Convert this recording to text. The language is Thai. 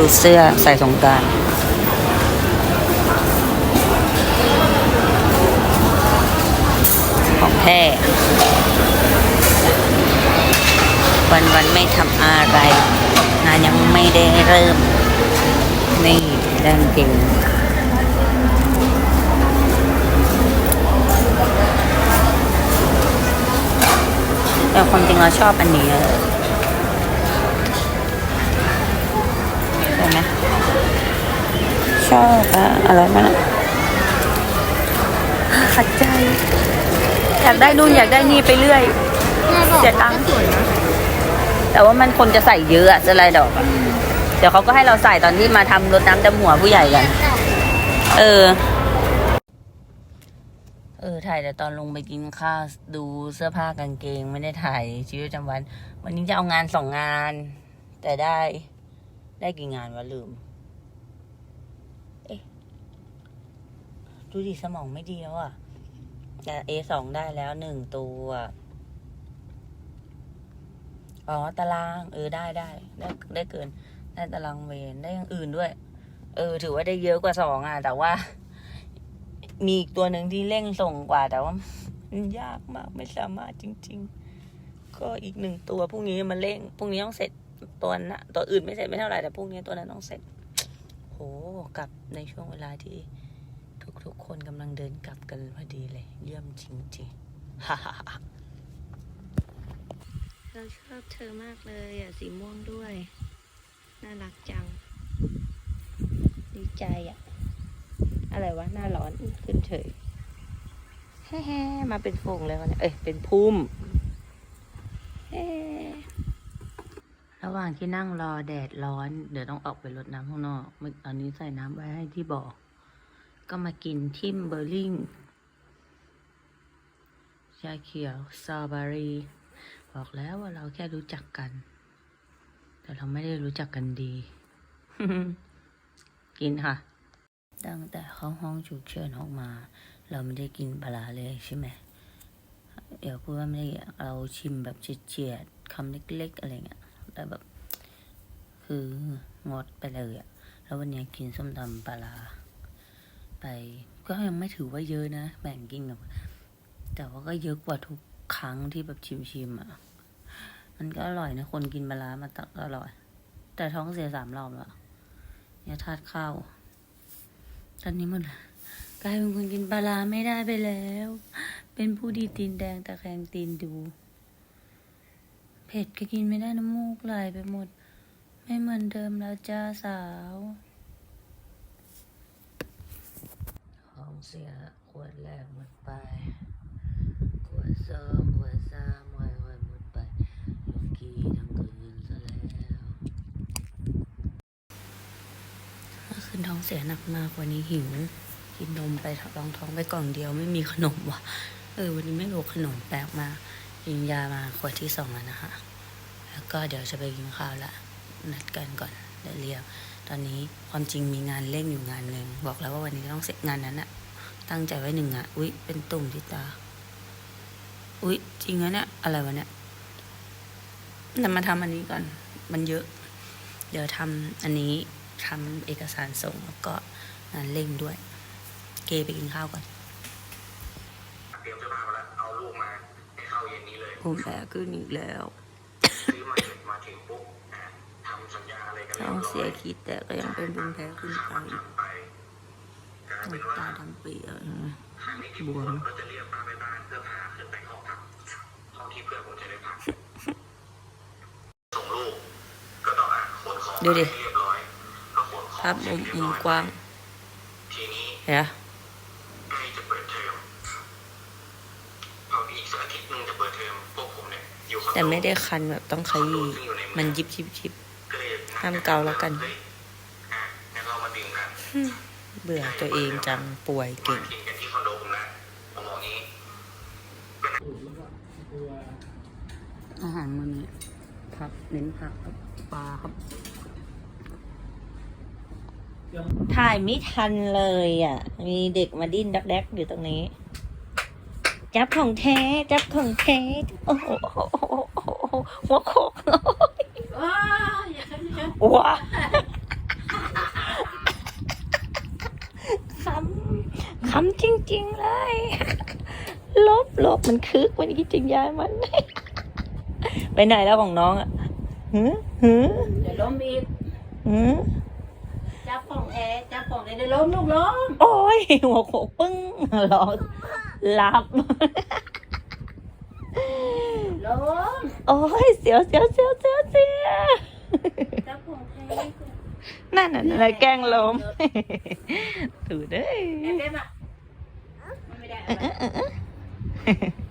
ดูเสื้อใส่สงการของแท้วันวันไม่ทำอะไรงานยังไม่ได้เริ่ม นี่แดงเก่งแต่ความจริงเราชอบอันนี้ ชอบอะอะไรมันอะขัดใจ อยากได้นู่นอยากได้นี่ไปเรื่อย เสียตังค์สวยนะแต่ว่ามันคนจะใส่เยอะอะจะลายดอกอะเดี๋ยวเขาก็ให้เราใส่ตอนที่มาทำรดน้ำดำหัวผู้ใหญ่กัน เออ เออ ถ่ายแต่ตอนลงไปกินข้าวดูเสื้อผ้ากางเกงไม่ได้ถ่ายชีวิตประจำวัน วันนี้จะเอางานสองงาน แต่ได้ได้กี่งานวะลืม เอ๊ะ ดูดิสมองไม่ดีแล้วอะแต่ A สองได้แล้วหนึ่งตัว อ๋อ ตาราง เออได้ได้ ได้ได้เกิน ได้ตารางเวรได้อย่างอื่นด้วย เออ ถือว่าได้เยอะกว่าสองอะ แต่ว่า มีอีกตัวหนึ่งที่เร่งส่งกว่าแต่ว่ามันยากมากไม่สามารถจริง ๆ ก็อีกหนึ่งตัวพรุ่งนี้มันเร่งพรุ่งนี้ต้องเสร็จตัวนะตัวอื่นไม่เสร็จไม่เท่าไหร่แต่พรุ่งนี้ตัวนั้นต้องเสร็จโหกลับในช่วงเวลาที่ ทุกคนกำลังเดินกลับกันพอดีเลย เยี่ยมจริงๆฮ่าฮ่าฮ่าเราชอบเธอมากเลยอะสีม่วงด้วย น่ารักจัง ดีใจอะ อะไรวะ หน้าร้อนขึ้นเฉยแฮ่ๆมาเป็นฝูงเลยวเนี่ยเอ้ย เป็นพุ่มระหว่างที่นั่งรอแดดร้อน เดี๋ยวต้องออกไปรดน้ำข้างนอกอตอนนี้ใส่น้ำไว้ให้ที่บอ ก็มากินทิมเบอร์ลิง ชาเขียวสตรอเบอรี่บอกแล้วว่าเราแค่รู้จักกัน แต่เราไม่ได้รู้จักกันดี กินค่ะ ตั้งแต่เข้าห้องฉุกเฉินออกมา เราไม่ได้กินปลาร้าเลยใช่ไหมเดี๋ยวพูดว่าไม่ได้เราชิมแบบเฉียดๆคำเล็ก ๆ อะไรเงี้ยแต่แบบ คืองดไปเลยอะแล้ววันนี้กินส้มตำปลา ไปก็ยังไม่ถือว่าเยอะนะ แบ่งกินกับแต่ว่าก็เยอะกว่าทุกครั้งที่แบบชิมๆอะมันก็อร่อยนะ คนกินปลาร้ามาตลอดแต่ท้องเสียสามรอบแล้วเนี่ยทาดข้าวตอนนี้มันกลายเป็นคนกินปลาร้าไม่ได้ไปแล้ว เป็นผู้ดีตีนแดงตะแคงตีนดู เผ็ดก็กินไม่ได้น้ำมูกไหลไปหมด ไม่เหมือนเดิมแล้วจ้าสาวท้อง เสียขวดแรกหมดไป ขวดสองขวดสามค่อยๆหมดไปลูกกี้ทั้งคืนซะแล้วเมื่อคืนท้องเสียหนักมากวันนี้หิว กินนมไปรองท้องไปกล่องเดียวไม่มีขนมว่ะ เออ วันนี้ไม่รู้ขนมแปลกมากกินยามาขวดที่สองแล้วนะคะ แล้วก็เดี๋ยวจะไปกินข้าวละนัดกันก่อนเดี๋ยวเรียกตอนนี้ความจริงมีงานเร่งอยู่งานหนึ่งบอกแล้วว่าวันนี้ต้องเสร็จงานนั้นอะ ตั้งใจไว้หนึ่งอะอุ๊ย เป็นตุ่มที่ตา อุ๊ย จริงนะเนี่ย อะไรวะเนี่ยแต่มาทำอันนี้ก่อน มันเยอะ เดี๋ยวทำอันนี้ทำเอกสารส่งแล้วก็งานเร่งด้วย เกไปกินข้าวก่อนเตรียมเสื้อผ้ามาแล้ว เอาลูกมาให้เข้าเย็นนี้เลยผมแพ้ขึ้นอีกแล้วซื้อมาเสร็จมาถึงปุ๊บอะทำสัญญาอะไรกันเรียท้อบงร้เสียอยขีดแต่ก็ยังเป็นภูมิแพ้ขึ้นไป ทำ ตาดำปีอะครั้งนี้ที่บวมก็จะเรียกป้าไปบ้านเพื่อพาขึ้นไปห้องพักห้องที่เพื่อนผมจะได้พักส่งลูกก็ต้องอะขนของดูดิให้เรียบร้อยก็ขนของภาพเสร็มุจมเรียบมุมร้อยกว้างทีนี้เห็นไหมใกล้จะเปิดเทอมพออีกสักอาทิตย์หนึงจะเปิดเทอมพวกผมเนี่ยอยู่คอนโดแต่ไม่ได้คันแบบต้องขยี้มันยิบยิบยิบก็เลยห้ามเกาแล้วกัน เฮ้ยอะงั้นเรามาดื่มกันเบื่อตัวเองจังป่วยเก่งมากินกันที่คอนโดผมนะผมบอกงี้อาหารมื้อนี้ผักเน้นผักครับปลาครับถ่ายไม่ทันเลยอะ มีเด็กมาดิ้นดักแดกอยู่ตรงนี้ จับของแท้ จับของแท้ โอ้โหหัวโคกว้า ริงๆเลย ลบลบมันคึกมันคิดถึงยายมัน ไปไหนแล้วของน้องอะหือหือเดี๋ยวล้มอีกหือจับของแท้จับของแท้เดี๋ยวล้มลูกล้มโอ้ยหัวโขกปึ้งรอหลับล้มโอ้ยเสียวเสียวเสียวเสียวเสียวจับของแท้นั่นน่ะนั่นน่ะแกล้งลมถูเด้ยแม่เต็มอ่ะมันไม่ได้อะไร